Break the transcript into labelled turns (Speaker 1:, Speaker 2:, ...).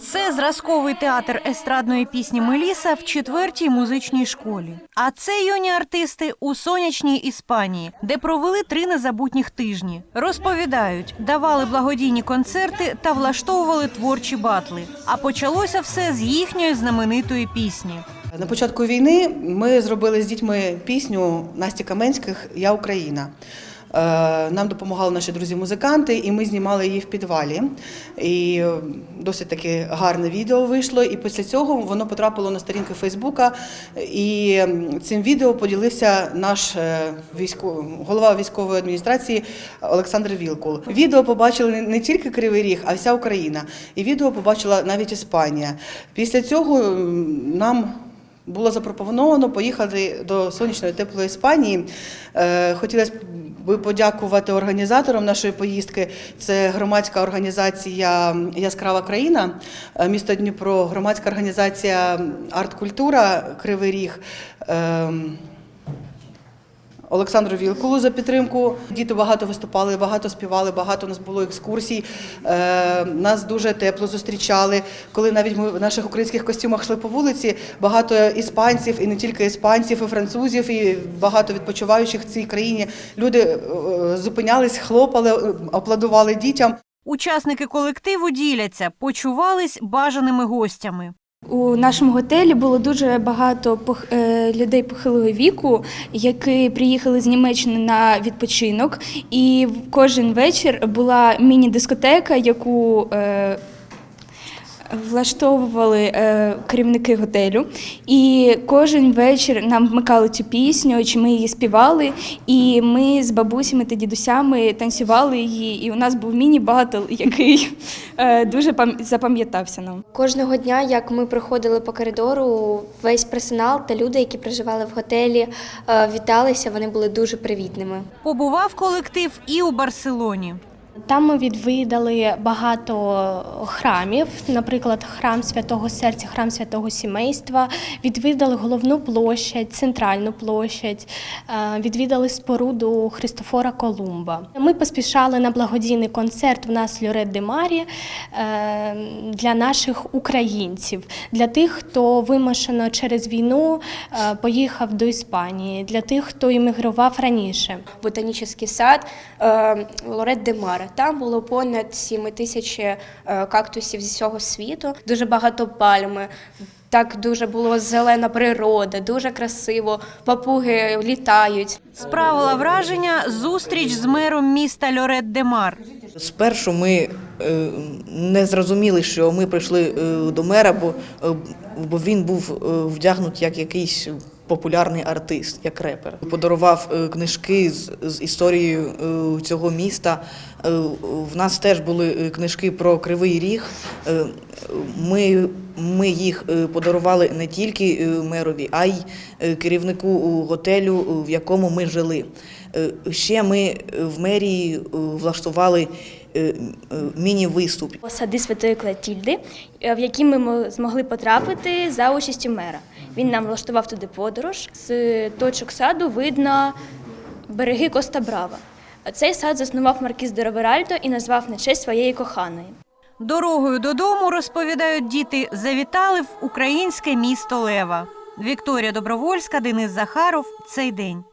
Speaker 1: Це зразковий театр естрадної пісні Меліса в четвертій музичній школі. А це юні артисти у сонячній Іспанії, де провели три незабутніх тижні. Розповідають, давали благодійні концерти та влаштовували творчі батли. А почалося все з їхньої знаменитої пісні.
Speaker 2: На початку війни ми зробили з дітьми пісню Насті Каменських Я Україна. Е, Нам допомагали наші друзі-музиканти, і ми знімали її в підвалі. І е, досить таки гарне відео вийшло. І після цього воно потрапило на сторінки Фейсбука. І цим відео поділився наш е, військо... голова військової адміністрації Олександр Вілкул. Відео побачили не- тільки Кривий Ріг, а вся Україна. І відео побачила навіть Іспанія. Після цього нам було запропоновано поїхати до сонячної теплої Іспанії. Хотілося подякувати організаторам нашої поїздки. Це громадська організація Яскрава країна, е, місто Дніпро, громадська організація Арт-культура Кривий Ріг. Олександру Вілкулу за підтримку. Діти багато виступали, багато співали, багато у нас було екскурсій. Е, нас дуже тепло зустрічали. Коли навіть ми в наших українських костюмах йшли по вулиці, багато іспанців, і не тільки іспанців, і французів, і багато відпочиваючих в цій країні. Люди е, зупинялись, хлопали, аплодували дітям.
Speaker 1: Учасники колективу діляться, почувались бажаними гостями.
Speaker 3: У нашому готелі було дуже багато е, людей похилого віку, які приїхали з Німеччини на відпочинок. І кожен вечір була міні-дискотека, яку е, влаштовували е, керівники готелю. І кожен вечір нам вмикали цю пісню, чи ми її співали. І ми з бабусями та дідусями танцювали її. І у нас був міні-батл, який е, дуже пам- запам'ятався нам.
Speaker 4: Кожного дня, як ми проходили по коридору, весь персонал та люди, які проживали в готелі, е, віталися. Вони були дуже привітними.
Speaker 1: Побував колектив і у Барселоні.
Speaker 5: Там ми відвідали багато храмів, наприклад, храм Святого Серця, храм Святого Сімейства. Відвідали головну площадь, центральну площадь, е, відвідали споруду Христофора Колумба. Ми поспішали на благодійний концерт в нас Льорет де Марі е, для наших українців, для тих, хто вимушено через війну е, поїхав до Іспанії, для тих, хто іммігрував раніше.
Speaker 6: ботанічний сад Лорет де Мара. Там було понад 7 тисяч е, кактусів зі всього світу, дуже багато пальми. Так дуже було зелена природа, дуже красиво. Папуги літають.
Speaker 1: Справила враження зустріч з мером міста Льорет де Мар.
Speaker 7: Спершу ми е, не зрозуміли, що ми прийшли е, до мера, бо, бо він був е, вдягнут як якийсь популярний артист, як репер. Подарував е, книжки з, з історією е, цього міста. Е, В нас теж були книжки про Кривий Ріг. Ми, ми їх подарували не тільки мерові, а й керівнику готелю, в якому ми жили. Ще ми в мерії влаштували міні-виступ.
Speaker 8: сади Святої Клетільди, е, в які ми змогли потрапити за участю мера. Він нам влаштував туди подорож. З точок саду видно береги Коста Брава. Цей сад заснував маркіз де Роверальдо і назвав на честь своєї коханої.
Speaker 1: Дорогою додому, розповідають діти, завітали в українське місто Лева. Вікторія Добровольська, Денис Захаров. Цей день.